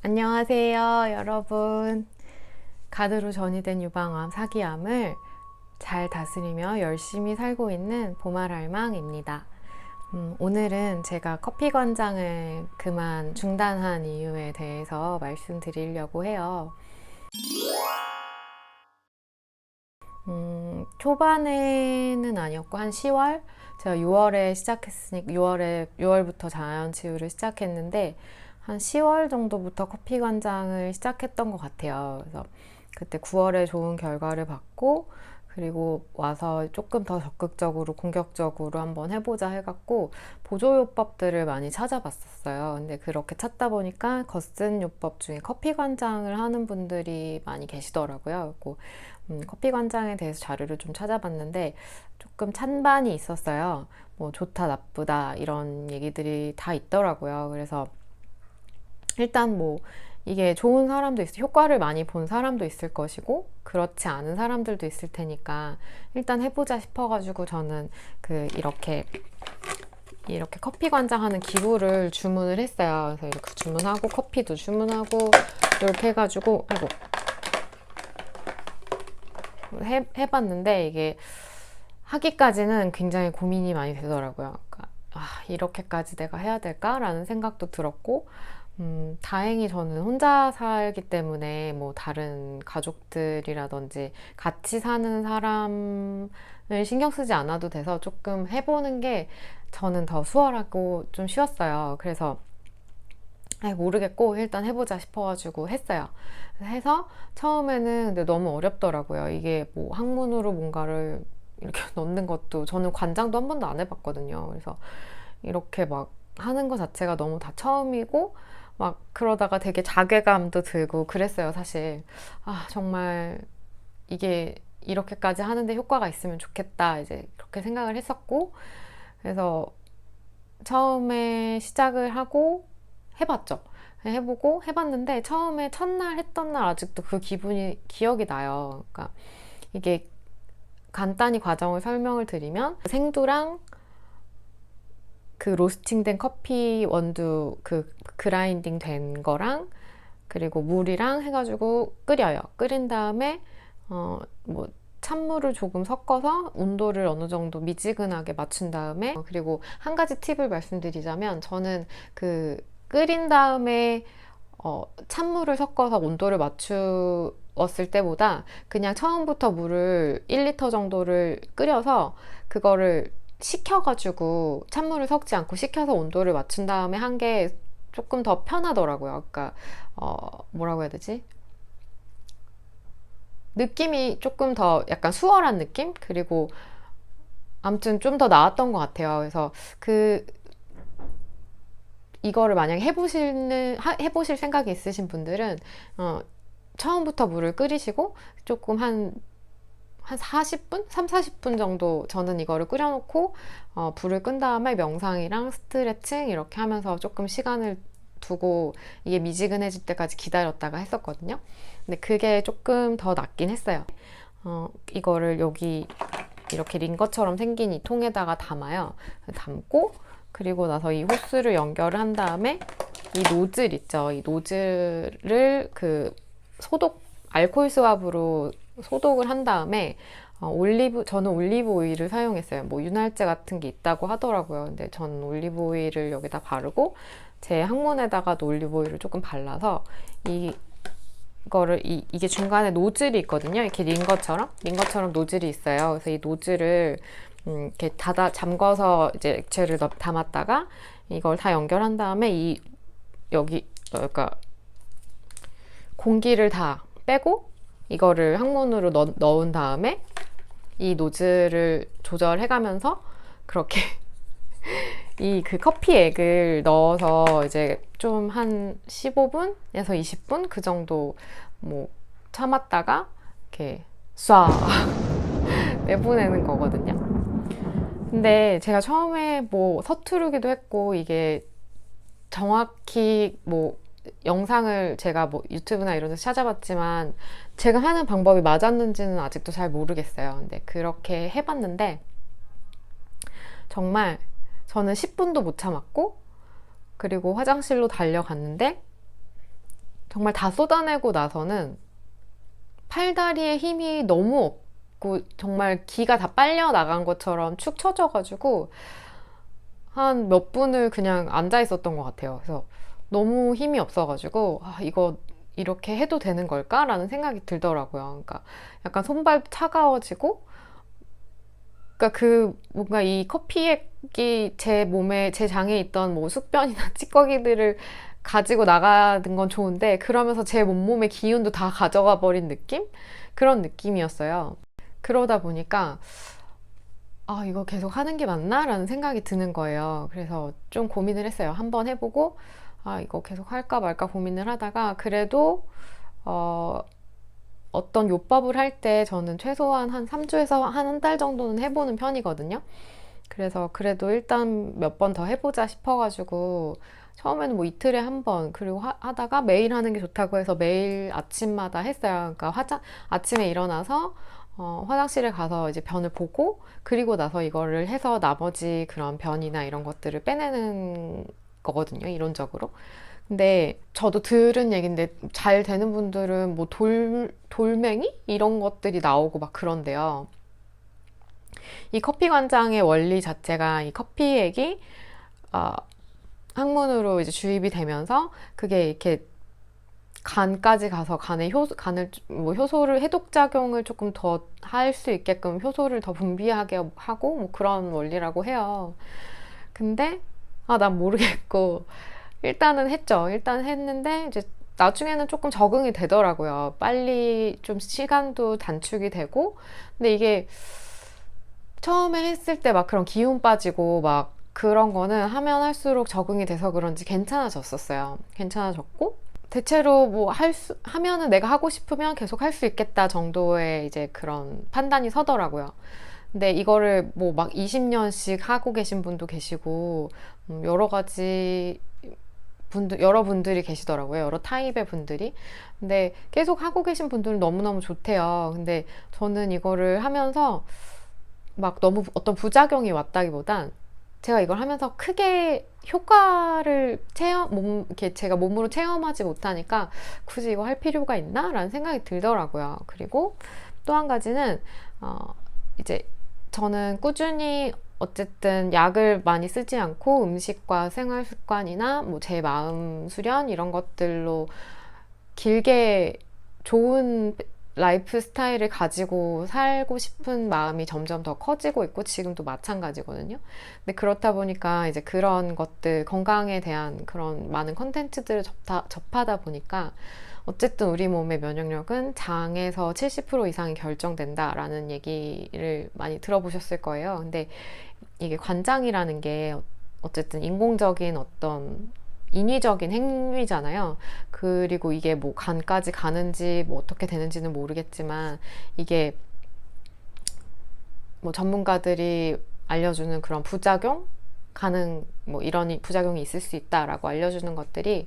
안녕하세요, 여러분. 가드로 전이된 유방암, 사기암을 잘 다스리며 열심히 살고 있는 보말할망입니다. 음, 오늘은 제가 커피 권장을 그만 중단한 이유에 대해서 말씀드리려고 해요. 음, 초반에는 아니었고 한 10월 제가 6월에 시작했으니까 6월에 6월부터 자연 치유를 시작했는데 한 10월 정도부터 커피 관장을 시작했던 것 같아요. 그래서 그때 9월에 좋은 결과를 받고 그리고 와서 조금 더 적극적으로 공격적으로 한번 해보자 해갖고 보조요법들을 많이 찾아봤었어요. 근데 그렇게 찾다 보니까 거쓴 요법 중에 커피 관장을 하는 분들이 많이 계시더라고요. 그리고 음, 커피 관장에 대해서 자료를 좀 찾아봤는데 조금 찬반이 있었어요. 뭐 좋다 나쁘다 이런 얘기들이 다 있더라고요. 그래서 일단 뭐 이게 좋은 사람도 있어 효과를 많이 본 사람도 있을 것이고 그렇지 않은 사람들도 있을 테니까 일단 해보자 싶어가지고 저는 그 이렇게 이렇게 커피 관장하는 기구를 주문을 했어요. 그래서 이렇게 주문하고 커피도 주문하고 이렇게 해가지고 아이고 해, 해봤는데 이게 하기까지는 굉장히 고민이 많이 되더라고요. 그러니까 아, 이렇게까지 내가 해야 될까라는 생각도 들었고 음, 다행히 저는 혼자 살기 때문에 뭐 다른 가족들이라든지 같이 사는 사람을 신경 쓰지 않아도 돼서 조금 해보는 게 저는 더 수월하고 좀 쉬웠어요. 그래서 아 모르겠고 일단 해보자 싶어가지고 했어요. 해서 처음에는 근데 너무 어렵더라고요. 이게 뭐 학문으로 뭔가를 이렇게 넣는 것도 저는 관장도 한 번도 안 해봤거든요. 그래서 이렇게 막 하는 것 자체가 너무 다 처음이고 막 그러다가 되게 자괴감도 들고 그랬어요, 사실. 아, 정말 이게 이렇게까지 하는데 효과가 있으면 좋겠다. 이제 그렇게 생각을 했었고. 그래서 처음에 시작을 하고 해봤죠. 해보고 해봤는데 처음에 첫날 했던 날 아직도 그 기분이 기억이 나요. 그러니까 이게 간단히 과정을 설명을 드리면 생두랑 그 로스팅된 커피 원두 그 그라인딩 된 거랑 그리고 물이랑 해가지고 끓여요. 끓인 다음에 어 뭐 찬물을 조금 섞어서 온도를 어느 정도 미지근하게 맞춘 다음에 어, 그리고 한 가지 팁을 말씀드리자면 저는 그 끓인 다음에 어 찬물을 섞어서 온도를 맞추었을 때보다 그냥 처음부터 물을 1리터 정도를 끓여서 그거를 식혀가지고 찬물을 섞지 않고 식혀서 온도를 맞춘 다음에 한 게 조금 더 편하더라고요. 그러니까 어, 뭐라고 해야 되지? 느낌이 조금 더 약간 수월한 느낌? 그리고 아무튼 좀 더 나았던 것 같아요. 그래서 그 이거를 만약에 해보시는 해보실 생각이 있으신 분들은 어, 처음부터 물을 끓이시고 조금 한 한 40분? 3, 40분 정도 저는 이거를 끓여놓고 어, 불을 끈 다음에 명상이랑 스트레칭 이렇게 하면서 조금 시간을 두고 이게 미지근해질 때까지 기다렸다가 했었거든요. 근데 그게 조금 더 낫긴 했어요. 어, 이거를 여기 이렇게 링거처럼 생긴 이 통에다가 담아요. 담고 그리고 나서 이 호스를 연결을 한 다음에 이 노즐 있죠. 이 노즐을 그 소독 알코올 스왑으로 소독을 한 다음에 어, 올리브 저는 올리브 오일을 사용했어요. 뭐 윤활제 같은 게 있다고 하더라고요. 근데 저는 올리브 오일을 여기다 바르고 제 항문에다가도 올리브 오일을 조금 발라서 이 이거를 이, 이게 중간에 노즐이 있거든요. 이렇게 링거처럼 링거처럼 노즐이 있어요. 그래서 이 노즐을 음, 이렇게 닫아 잠궈서 이제 액체를 넣, 담았다가 이걸 다 연결한 다음에 이 여기 그러니까 공기를 다 빼고 이거를 항문으로 넣, 넣은 다음에 이 노즐을 조절해가면서 그렇게 이 그 커피 액을 넣어서 이제 좀 한 15분에서 20분 그 정도 뭐 참았다가 이렇게 쏴 내보내는 거거든요. 근데 제가 처음에 뭐 서투르기도 했고 이게 정확히 뭐 영상을 제가 뭐 유튜브나 이런 데서 찾아봤지만 제가 하는 방법이 맞았는지는 아직도 잘 모르겠어요. 근데 그렇게 해봤는데 정말 저는 10분도 못 참았고 그리고 화장실로 달려갔는데 정말 다 쏟아내고 나서는 팔다리에 힘이 너무 없고 정말 기가 다 빨려 나간 것처럼 축 처져가지고 한 몇 분을 그냥 앉아 있었던 것 같아요. 그래서 너무 힘이 없어가지고 아, 이거 이렇게 해도 되는 걸까라는 생각이 들더라고요. 그러니까 약간 손발 차가워지고 그러니까 그 뭔가 이 커피액이 제 몸에 제 장에 있던 뭐 숙변이나 찌꺼기들을 가지고 나가는 건 좋은데 그러면서 제 몸몸의 기운도 다 가져가 버린 느낌? 그런 느낌이었어요. 그러다 보니까 아, 이거 계속 하는 게 맞나? 라는 생각이 드는 거예요. 그래서 좀 고민을 했어요. 한번 해보고, 아, 이거 계속 할까 말까 고민을 하다가, 그래도, 어, 어떤 요법을 할 때 저는 최소한 한 3주에서 한 한 달 정도는 해보는 편이거든요. 그래서 그래도 일단 몇 번 더 해보자 싶어가지고, 처음에는 뭐 이틀에 한 번, 그리고 하, 하다가 매일 하는 게 좋다고 해서 매일 아침마다 했어요. 그러니까 화장, 아침에 일어나서 어, 화장실에 가서 이제 변을 보고 그리고 나서 이거를 해서 나머지 그런 변이나 이런 것들을 빼내는 거거든요, 이론적으로. 근데 저도 들은 얘긴데 잘 되는 분들은 뭐 돌, 돌멩이? 이런 것들이 나오고 막 그런데요. 이 커피 관장의 원리 자체가 이 커피액이 어, 항문으로 이제 주입이 되면서 그게 이렇게 간까지 가서 간에 효, 간을 뭐 효소를 해독 작용을 조금 더 할 수 있게끔 효소를 더 분비하게 하고 뭐 그런 원리라고 해요. 근데 아, 난 모르겠고 일단은 했죠. 일단 했는데 이제 나중에는 조금 적응이 되더라고요. 빨리 좀 시간도 단축이 되고 근데 이게 처음에 했을 때 막 그런 기운 빠지고 막 그런 거는 하면 할수록 적응이 돼서 그런지 괜찮아졌었어요. 괜찮아졌고 대체로 뭐 할 수, 하면은 내가 하고 싶으면 계속 할 수 있겠다 정도의 이제 그런 판단이 서더라고요. 근데 이거를 뭐 막 20년씩 하고 계신 분도 계시고, 음, 여러 가지 분들, 여러분들이 계시더라고요. 여러 타입의 분들이. 근데 계속 하고 계신 분들은 너무너무 좋대요. 근데 저는 이거를 하면서 막 너무 어떤 부작용이 왔다기보단 제가 이걸 하면서 크게 효과를 체험, 몸, 이렇게 제가 몸으로 체험하지 못하니까 굳이 이거 할 필요가 있나? 라는 생각이 들더라고요. 그리고 또 한 가지는, 어, 이제 저는 꾸준히 어쨌든 약을 많이 쓰지 않고 음식과 생활 습관이나 뭐 제 마음 수련 이런 것들로 길게 좋은 라이프 스타일을 가지고 살고 싶은 마음이 점점 더 커지고 있고 지금도 마찬가지거든요. 근데 그렇다 보니까 이제 그런 것들 건강에 대한 그런 많은 컨텐츠들을 접하, 접하다 보니까 어쨌든 우리 몸의 면역력은 장에서 70% 이상이 결정된다라는 얘기를 많이 들어보셨을 거예요. 근데 이게 관장이라는 게 어쨌든 인공적인 어떤 인위적인 행위잖아요. 그리고 이게 뭐 간까지 가는지 뭐 어떻게 되는지는 모르겠지만 이게 뭐 전문가들이 알려주는 그런 부작용 가능 뭐 이런 부작용이 있을 수 있다라고 알려주는 것들이 뭐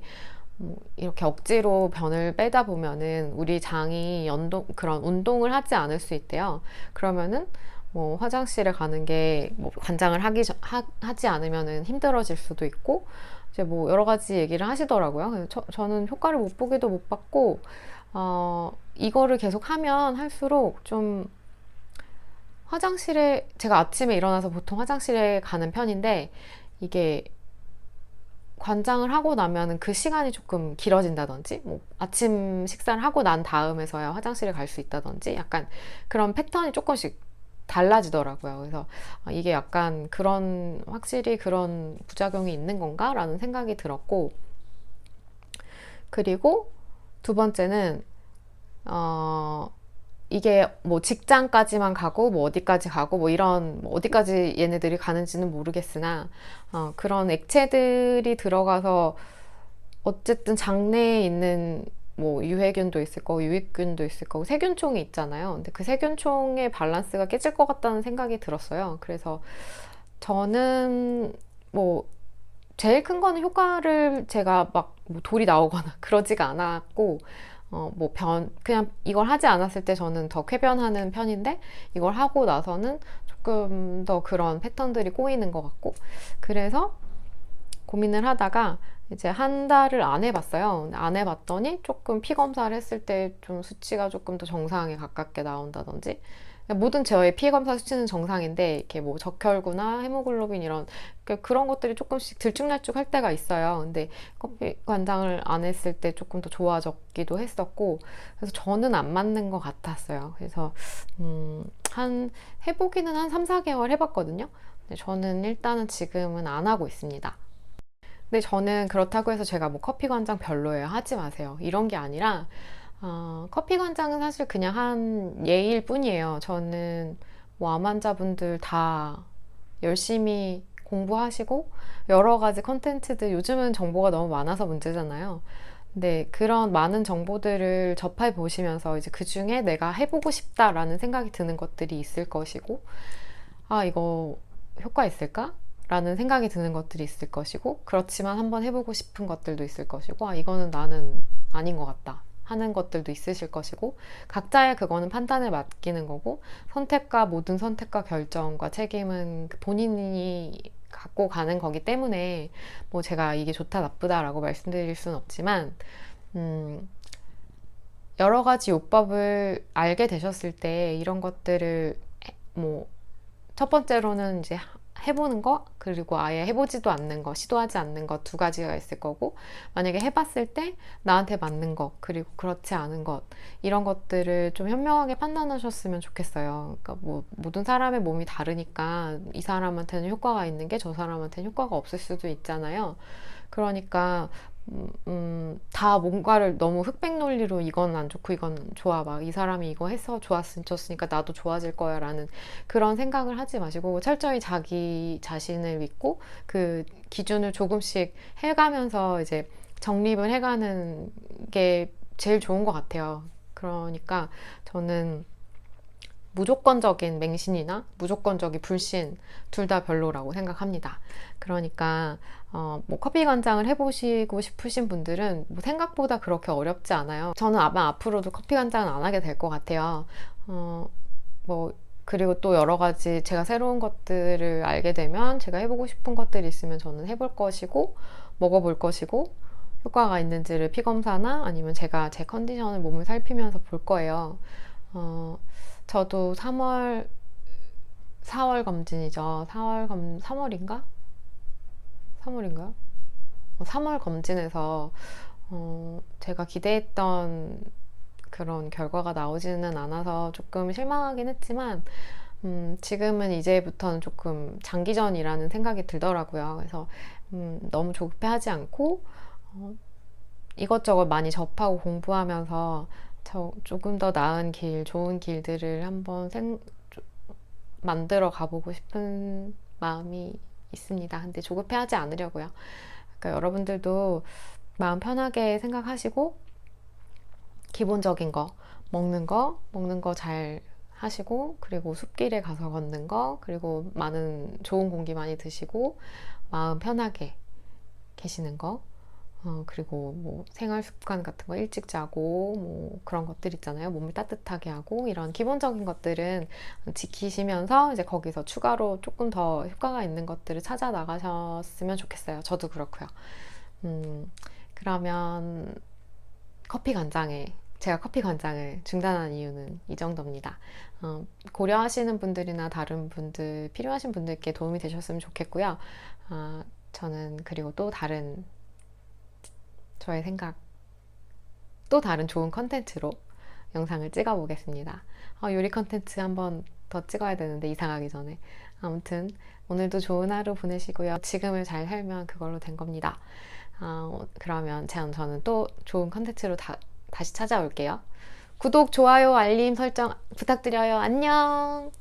이렇게 억지로 변을 빼다 보면은 우리 장이 연동 그런 운동을 하지 않을 수 있대요. 그러면은 뭐 화장실에 가는 게 뭐 관장을 하기 하, 하지 않으면은 힘들어질 수도 있고 이제 뭐 여러 가지 얘기를 하시더라고요. 저, 저는 효과를 못 보기도 못 봤고, 어, 이거를 계속 하면 할수록 좀 화장실에, 제가 아침에 일어나서 보통 화장실에 가는 편인데, 이게 관장을 하고 나면은 그 시간이 조금 길어진다든지, 뭐 아침 식사를 하고 난 다음에서야 화장실에 갈 수 있다든지, 약간 그런 패턴이 조금씩 달라지더라고요. 그래서 아, 이게 약간 그런 확실히 그런 부작용이 있는 건가라는 생각이 들었고 그리고 두 번째는 어 이게 뭐 직장까지만 가고 뭐 어디까지 가고 뭐 이런 뭐 어디까지 얘네들이 가는지는 모르겠으나 어 그런 액체들이 들어가서 어쨌든 장내에 있는 뭐 유해균도 있을 거고 유익균도 있을 거고 세균총이 있잖아요. 근데 그 세균총의 밸런스가 깨질 것 같다는 생각이 들었어요. 그래서 저는 뭐 제일 큰 거는 효과를 제가 막 뭐 돌이 나오거나 그러지가 않았고 어 뭐 변 그냥 이걸 하지 않았을 때 저는 더 쾌변하는 편인데 이걸 하고 나서는 조금 더 그런 패턴들이 꼬이는 것 같고 그래서 고민을 하다가 이제 한 달을 안 해봤어요. 안 해봤더니 조금 피 검사를 했을 때 좀 수치가 조금 더 정상에 가깝게 나온다든지 모든 저의 피 검사 수치는 정상인데 이렇게 뭐 적혈구나 헤모글로빈 이런 그- 그런 것들이 조금씩 들쭉날쭉 할 때가 있어요. 근데 커피 관장을 안 했을 때 조금 더 좋아졌기도 했었고 그래서 저는 안 맞는 것 같았어요. 그래서 음, 한 해보기는 한 3, 4개월 해봤거든요. 근데 저는 일단은 지금은 안 하고 있습니다. 근데 저는 그렇다고 해서 제가 뭐 커피 관장 별로예요. 하지 마세요. 이런 게 아니라 어, 커피 관장은 사실 그냥 한 예일 뿐이에요. 저는 뭐 암 환자분들 다 열심히 공부하시고 여러 가지 컨텐츠들 요즘은 정보가 너무 많아서 문제잖아요. 근데 그런 많은 정보들을 접해 보시면서 이제 그 중에 내가 해보고 싶다라는 생각이 드는 것들이 있을 것이고, 아, 이거 효과 있을까? 라는 생각이 드는 것들이 있을 것이고, 그렇지만 한번 해보고 싶은 것들도 있을 것이고, 아, 이거는 나는 아닌 것 같다. 하는 것들도 있으실 것이고, 각자의 그거는 판단을 맡기는 거고, 선택과 모든 선택과 결정과 책임은 그 본인이 갖고 가는 거기 때문에, 뭐 제가 이게 좋다, 나쁘다라고 말씀드릴 수는 없지만, 음, 여러 가지 요법을 알게 되셨을 때 이런 것들을 해- 뭐, 첫 번째로는 이제 해보는 거, 그리고 아예 해보지도 않는 거, 시도하지 않는 것두 가지가 있을 거고, 만약에 해봤을 때 나한테 맞는 것, 그리고 그렇지 않은 것, 이런 것들을 좀 현명하게 판단하셨으면 좋겠어요. 그러니까 뭐, 모든 사람의 몸이 다르니까 이 사람한테는 효과가 있는 게 저 사람한테는 효과가 없을 수도 있잖아요. 그러니까 음, 음, 다 뭔가를 너무 흑백 논리로 이건 안 좋고 이건 좋아 막 이 사람이 이거 해서 좋았으, 좋으니까 나도 좋아질 거야 라는 그런 생각을 하지 마시고 철저히 자기 자신을 믿고 그 기준을 조금씩 해가면서 이제 정립을 해가는 게 제일 좋은 것 같아요. 그러니까 저는 무조건적인 맹신이나 무조건적인 불신 둘 다 별로라고 생각합니다. 그러니까 어, 뭐 커피 관장을 해보시고 싶으신 분들은 뭐 생각보다 그렇게 어렵지 않아요. 저는 아마 앞으로도 커피 관장은 안 하게 될 것 같아요. 어, 뭐 그리고 또 여러 가지 제가 새로운 것들을 알게 되면 제가 해보고 싶은 것들이 있으면 저는 해볼 것이고 먹어볼 것이고 효과가 있는지를 피검사나 아니면 제가 제 컨디션을 몸을 살피면서 볼 거예요. 어, 저도 3월 4월 검진이죠. 4월 검 3월인가? 3월인가요? 3월 검진에서 어, 제가 기대했던 그런 결과가 나오지는 않아서 조금 실망하긴 했지만 음, 지금은 이제부터는 조금 장기전이라는 생각이 들더라고요. 그래서 음, 너무 조급해하지 않고 어, 이것저것 많이 접하고 공부하면서 저 조금 더 나은 길, 좋은 길들을 한번 생, 만들어 가보고 싶은 마음이 있습니다. 근데 조급해하지 않으려고요. 그러니까 여러분들도 마음 편하게 생각하시고 기본적인 거 먹는 거 먹는 거 잘 하시고 그리고 숲길에 가서 걷는 거 그리고 많은 좋은 공기 많이 드시고 마음 편하게 계시는 거 어, 그리고 뭐 생활 습관 같은 거 일찍 자고 뭐 그런 것들 있잖아요. 몸을 따뜻하게 하고 이런 기본적인 것들은 지키시면서 이제 거기서 추가로 조금 더 효과가 있는 것들을 찾아 나가셨으면 좋겠어요. 저도 그렇고요. 음, 그러면 커피 간장에 제가 커피 간장을 중단한 이유는 이 정도입니다. 어, 고려하시는 분들이나 다른 분들 필요하신 분들께 도움이 되셨으면 좋겠고요. 어, 저는 그리고 또 다른 저의 생각 또 다른 좋은 컨텐츠로 영상을 찍어 보겠습니다. 어, 요리 컨텐츠 한번 더 찍어야 되는데 이사가기 전에 아무튼 오늘도 좋은 하루 보내시고요. 지금을 잘 살면 그걸로 된 겁니다. 어, 그러면 저는 또 좋은 컨텐츠로 다, 다시 찾아올게요. 구독, 좋아요, 알림 설정 부탁드려요. 안녕!